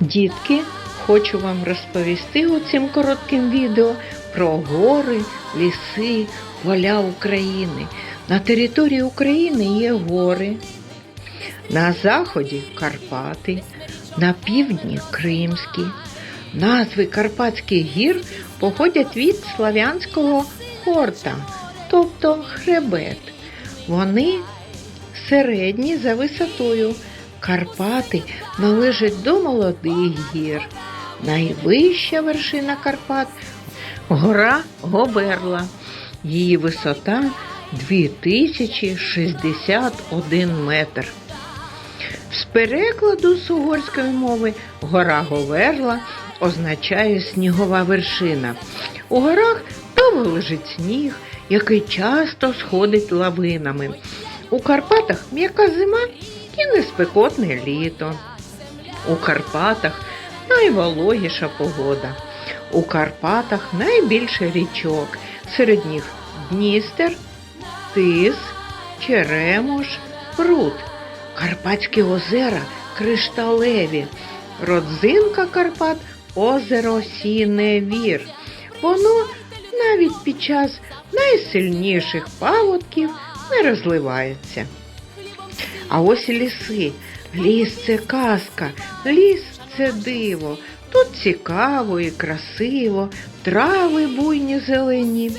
Дітки, хочу вам розповісти у цим коротким відео про гори, ліси, поля України. На території України є гори, на заході Карпати, на півдні Кримські. Назви Карпатських гір походять від слав'янського хорта, тобто хребет. Вони середні за висотою. Карпати належать до молодих гір. Найвища вершина Карпат гора Говерла. Її висота 2061 метр. З перекладу з угорської мови гора Говерла означає снігова вершина. У горах довго лежить сніг, який часто сходить лавинами. У Карпатах м'яка зима і неспекотне літо. У Карпатах найвологіша погода. У Карпатах найбільше річок. Серед них Дністер, Тис, Черемош, Прут. Карпатські озера кришталеві. Родзинка Карпат озеро Сіневір. Воно навіть під час найсильніших паводків не розливається. А ось і ліси. Ліс це казка, ліс це диво. Тут цікаво і красиво, трави буйні зелені,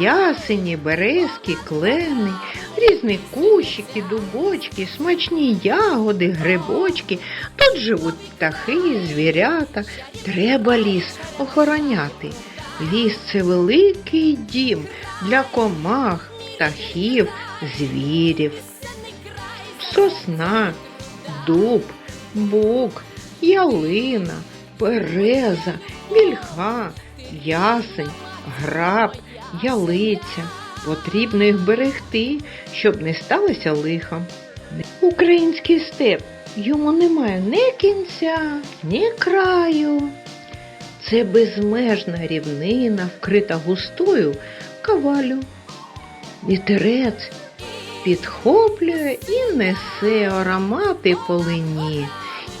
ясені, березки, клени, різні кущики, дубочки, смачні ягоди, грибочки. Тут живуть птахи, звірята. Треба ліс охороняти. Ліс це великий дім для комах, птахів, звірів сосна, дуб, бук, ялина, береза, вільха, ясень, граб, ялиця. Потрібно їх берегти, щоб не сталося лихом. Український степ йому немає ні кінця, ні краю. Це безмежна рівнина, вкрита густою кавалю. Вітерець підхоплює і несе аромати полині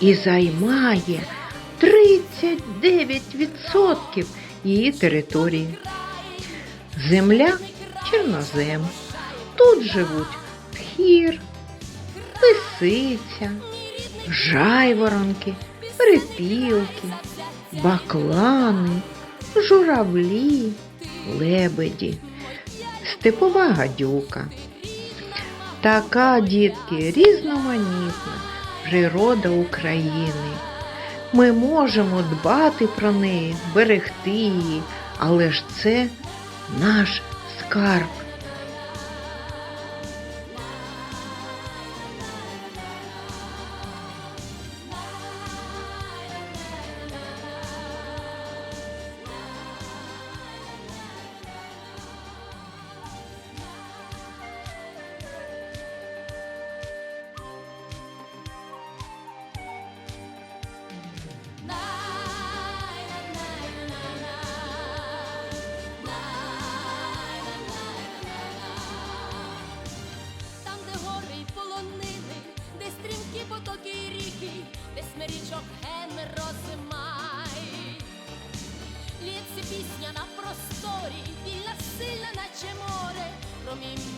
і займає 39% її території. Земля чорнозем. Тут живуть тхір, лисиця, жайворонки, перепілки, баклани, журавлі, лебеді, степова гадюка. Така, дітки, різноманітна природа України. Ми можемо дбати про неї, берегти її, але ж це наш скарб. Море, про